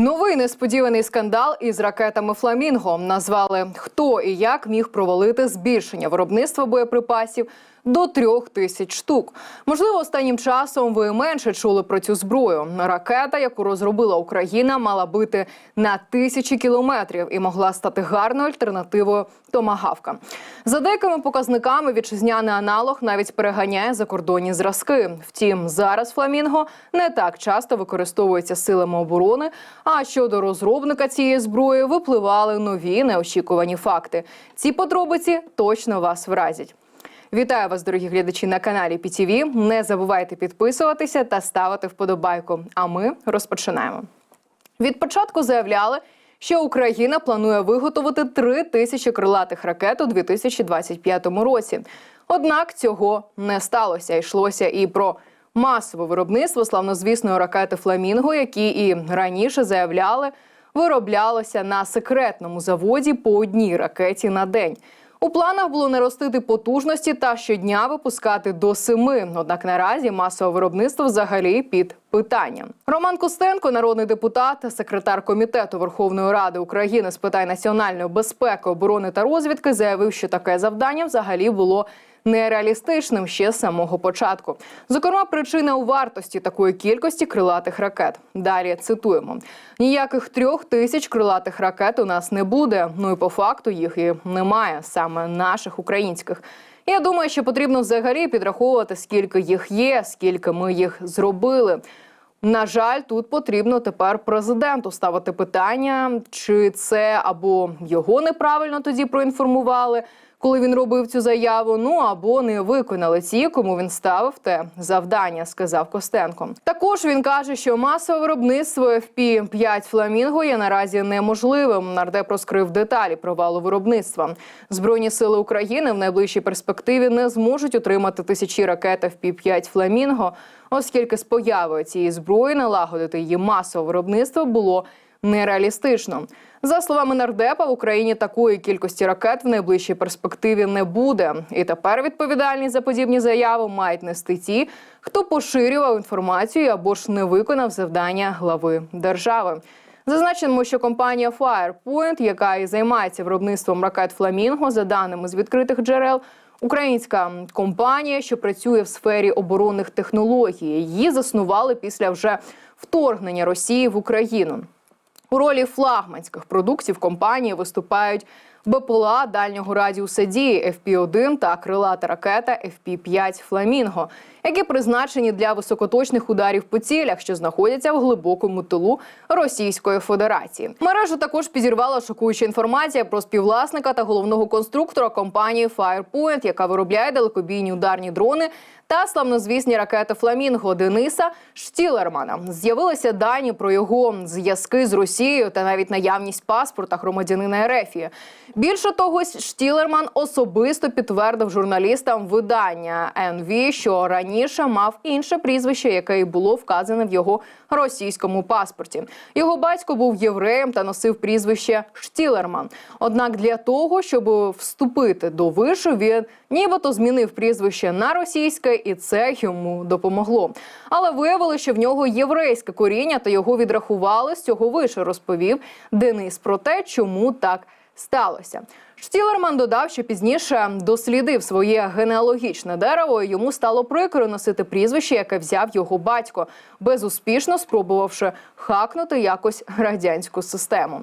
Новий несподіваний скандал із ракетами Фламінго назвали хто і як міг провалити збільшення виробництва боєприпасів до трьох тисяч штук. Можливо, останнім часом ви менше чули про цю зброю. Ракета, яку розробила Україна, мала бити на тисячі кілометрів і могла стати гарною альтернативою томагавка. За деякими показниками вітчизняний аналог навіть переганяє закордонні зразки. Втім, зараз фламінго не так часто використовується силами оборони. А щодо розробника цієї зброї випливали нові неочікувані факти. Ці подробиці точно вас вразять. Вітаю вас, дорогі глядачі, на каналі PTV. Не забувайте підписуватися та ставити вподобайку. А ми розпочинаємо. Від початку заявляли, що Україна планує виготовити три тисячі крилатих ракет у 2025 році. Однак цього не сталося. Йшлося і про масове виробництво славнозвісної ракети Фламінго, які і раніше заявляли, вироблялося на секретному заводі по одній ракеті на день. У планах було наростити потужності та щодня випускати до семи. Однак наразі масове виробництво взагалі під питанням. Роман Костенко, народний депутат, секретар комітету Верховної Ради України з питань національної безпеки, оборони та розвідки, заявив, що таке завдання взагалі було нереалістичним ще з самого початку. Зокрема, причина у вартості такої кількості крилатих ракет. Далі цитуємо: ніяких трьох тисяч крилатих ракет у нас не буде. Ну і по факту їх і немає, саме наших українських. Я думаю, що потрібно взагалі підраховувати, скільки їх є, скільки ми їх зробили. На жаль, тут потрібно тепер президенту ставити питання, чи це або його неправильно тоді проінформували, коли він робив цю заяву. Ну або не виконали ті, кому він ставив те завдання, сказав Костенко. Також він каже, що масове виробництво FP-5 Фламінго є наразі неможливим. Нардеп розкрив деталі провалу виробництва. Збройні сили України в найближчій перспективі не зможуть отримати тисячі ракет FP-5 Фламінго, оскільки з появою цієї зброї налагодити її масове виробництво було нереалістично. За словами нардепа, в Україні такої кількості ракет в найближчій перспективі не буде. І тепер відповідальність за подібні заяви мають нести ті, хто поширював інформацію або ж не виконав завдання глави держави. Зазначимо, що компанія Firepoint, яка і займається виробництвом ракет Фламінго, за даними з відкритих джерел, українська компанія, що працює в сфері оборонних технологій, її заснували після вже вторгнення Росії в Україну. У ролі флагманських продуктів компанії виступають БПЛА дальнього радіуса дії FP-1 та крилата ракета FP-5 Фламінго, які призначені для високоточних ударів по цілях, що знаходяться в глибокому тилу Російської Федерації. Мережу також підірвала шокуюча інформація про співвласника та головного конструктора компанії Firepoint, яка виробляє далекобійні ударні дрони та славнозвісні ракети Фламінго Дениса Штілермана. З'явилися дані про його зв'язки з Росією та навіть наявність паспорта громадянина Ерефії. Більше того, Штілерман особисто підтвердив журналістам видання НВ, що раніше мав інше прізвище, яке й було вказане в його російському паспорті. Його батько був євреєм та носив прізвище Штілерман. Однак для того, щоб вступити до вишу, він нібито змінив прізвище на російське, і це йому допомогло. Але виявили, що в нього єврейське коріння, та його відрахували з цього вишу, розповів Денис про те, чому так сталося. Штілерман додав, що пізніше дослідив своє генеалогічне дерево. і Йому стало прикро носити прізвище, яке взяв його батько, безуспішно спробувавши хакнути якось радянську систему.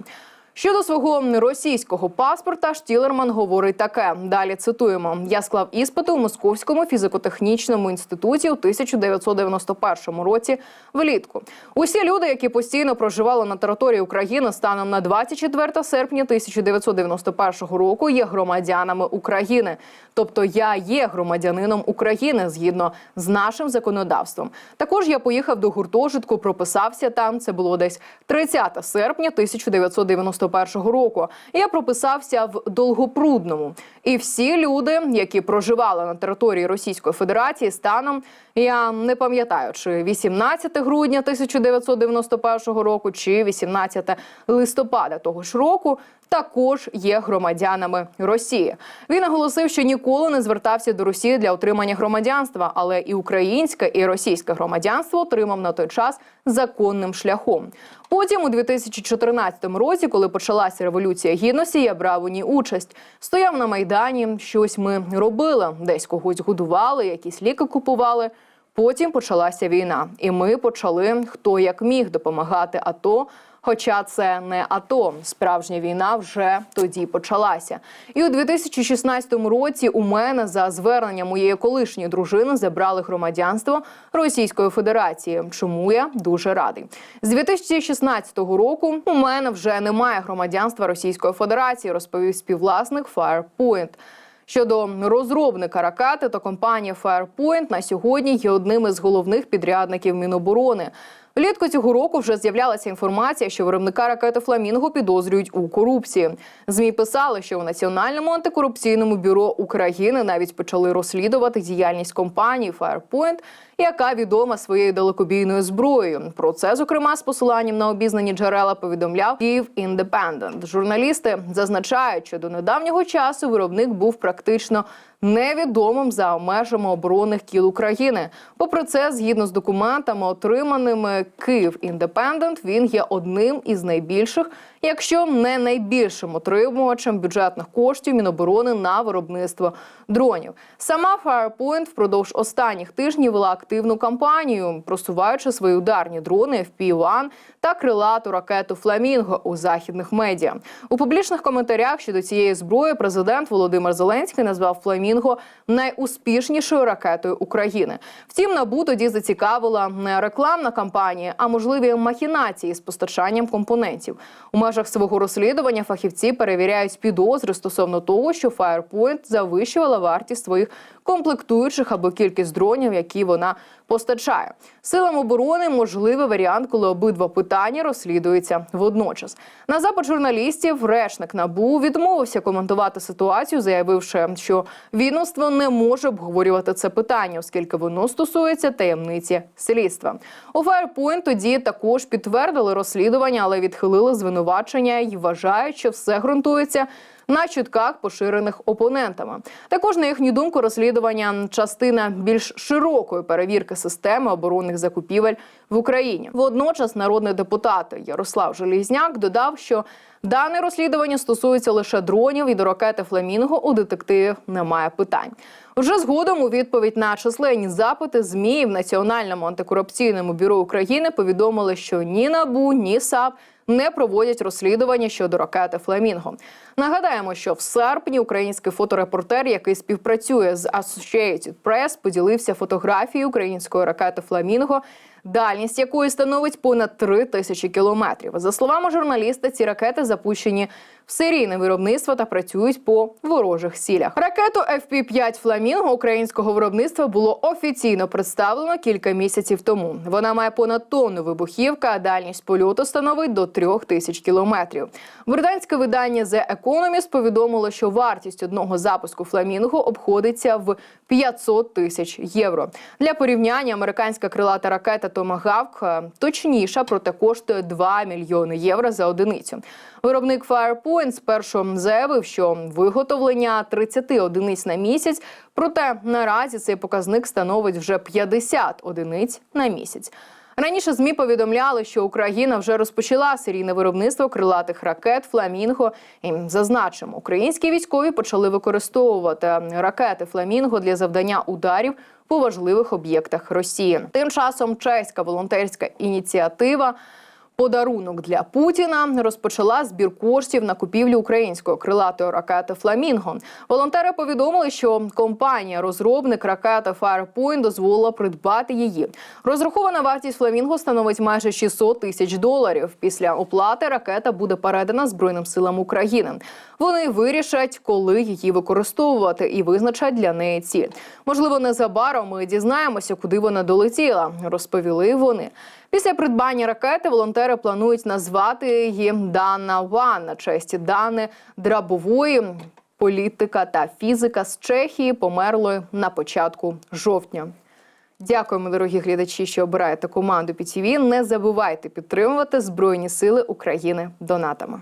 Щодо свого російського паспорта, Штілерман говорить таке. Далі цитуємо: я склав іспити у Московському фізико-технічному інституті у 1991 році. Влітку усі люди, які постійно проживали на території України станом на 24 серпня 1991 року, є громадянами України. Тобто я є громадянином України згідно з нашим законодавством. Також я поїхав до гуртожитку, прописався там. Це було десь 30 серпня 1991 року. Я прописався в Долгопрудному. І всі люди, які проживали на території Російської Федерації, станом я не пам'ятаю, чи 18 грудня 1991 року, чи 18 листопада того ж року, також є громадянами Росії. Він наголосив, що ніколи не звертався до Росії для отримання громадянства, але і українське, і російське громадянство отримав на той час законним шляхом. Потім, у 2014 році, коли почалася революція гідності, я брав у ній участь. Стояв на майдані, щось ми робили, десь когось годували, якісь ліки купували. Потім почалася війна, і ми почали хто як міг допомагати АТО. Хоча це не АТО, справжня війна вже тоді почалася. І у 2016 році у мене за зверненням моєї колишньої дружини забрали громадянство Російської Федерації. Чому я дуже радий. З 2016 року у мене вже немає громадянства Російської Федерації, розповів співвласник Firepoint. Щодо розробника ракети, то компанія Firepoint на сьогодні є одним із головних підрядників Міноборони. Влітку цього року вже з'являлася інформація, що виробника ракети Фламінго підозрюють у корупції. Змі писали, що у Національному антикорупційному бюро України навіть почали розслідувати діяльність компанії Firepoint, яка відома своєю далекобійною зброєю. Про це, зокрема, з посиланням на обізнані джерела повідомляв Київ Індепендент. Журналісти зазначають, що до недавнього часу виробник був практично невідомим за межами оборонних кіл України. Попри це, згідно з документами, отриманими Київ Індепендент, він є одним із найбільших, якщо не найбільшим отримувачем бюджетних коштів Міноборони на виробництво дронів. Сама Firepoint впродовж останніх тижнів вела активну кампанію, просуваючи свої ударні дрони FP-1 та крилату ракету Фламінго у західних медіа. У публічних коментарях щодо цієї зброї президент Володимир Зеленський назвав Фламінго найуспішнішою ракетою України. Втім, набу тоді зацікавила не рекламна кампанія, а можливі махінації з постачанням компонентів. У межах свого розслідування фахівці перевіряють підозри стосовно того, що Firepoint завищувала вартість своїх комплектуючих або кількість дронів, які вона постачає. Силам оборони можливий варіант, коли обидва питання розслідуються водночас. На запит журналістів речник набу відмовився коментувати ситуацію, заявивши, що відомство не може обговорювати це питання, оскільки воно стосується таємниці слідства. У Firepoint тоді також підтвердили розслідування, але відхилили звинувачення і вважають, що все ґрунтується на чутках, поширених опонентами. Також, на їхню думку, розслідування частина більш широкої перевірки системи оборонних закупівель в Україні. Водночас, народний депутат Ярослав Желізняк додав, що дане розслідування стосується лише дронів і до ракети Фламінго у детективів немає питань. Вже згодом у відповідь на численні запити ЗМІ в Національному антикорупційному бюро України повідомили, що ні НАБУ, ні САП не проводять розслідування щодо ракети Фламінго. Нагадаємо, що в серпні український фоторепортер, який співпрацює з Associated Press, поділився фотографією української ракети Фламінго. Дальність якої становить понад 3 тисячі кілометрів. За словами журналіста, ці ракети запущені в серійне виробництво та працюють по ворожих цілях. Ракету FP-5 Фламінго українського виробництва було офіційно представлено кілька місяців тому. Вона має понад тонну вибухівка, а дальність польоту становить до 3 тисяч кілометрів. Британське видання The Economist повідомило, що вартість одного запуску Фламінго обходиться в 500 тисяч євро. Для порівняння американська крилата ракета Томагавк точніша, проте коштує 2 мільйони євро за одиницю. Виробник Firepoint спершу заявив, що виготовлення 30 одиниць на місяць, проте наразі цей показник становить вже 50 одиниць на місяць. Раніше змі повідомляли, що Україна вже розпочала серійне виробництво крилатих ракет Фламінго. І зазначимо, українські військові почали використовувати ракети Фламінго для завдання ударів по важливих об'єктах Росії. Тим часом чеська волонтерська ініціатива. Подарунок для Путіна розпочала збір коштів на купівлю української крилатої ракети Фламінго. Волонтери повідомили, що компанія розробник ракети Firepoint дозволила придбати її. Розрахована вартість Фламінго становить майже 600 тисяч доларів. Після оплати ракета буде передана Збройним силам України. Вони вирішать, коли її використовувати, і визначать для неї ціль. Можливо, незабаром ми дізнаємося, куди вона долетіла. Розповіли вони. Після придбання ракети волонтери планують назвати її Дана Ван на честь Дани Драбової. Політика та фізика з Чехії померлої на початку жовтня. Дякуємо, дорогі глядачі, що обираєте команду ПІТІВІ. Не забувайте підтримувати Збройні Сили України донатами.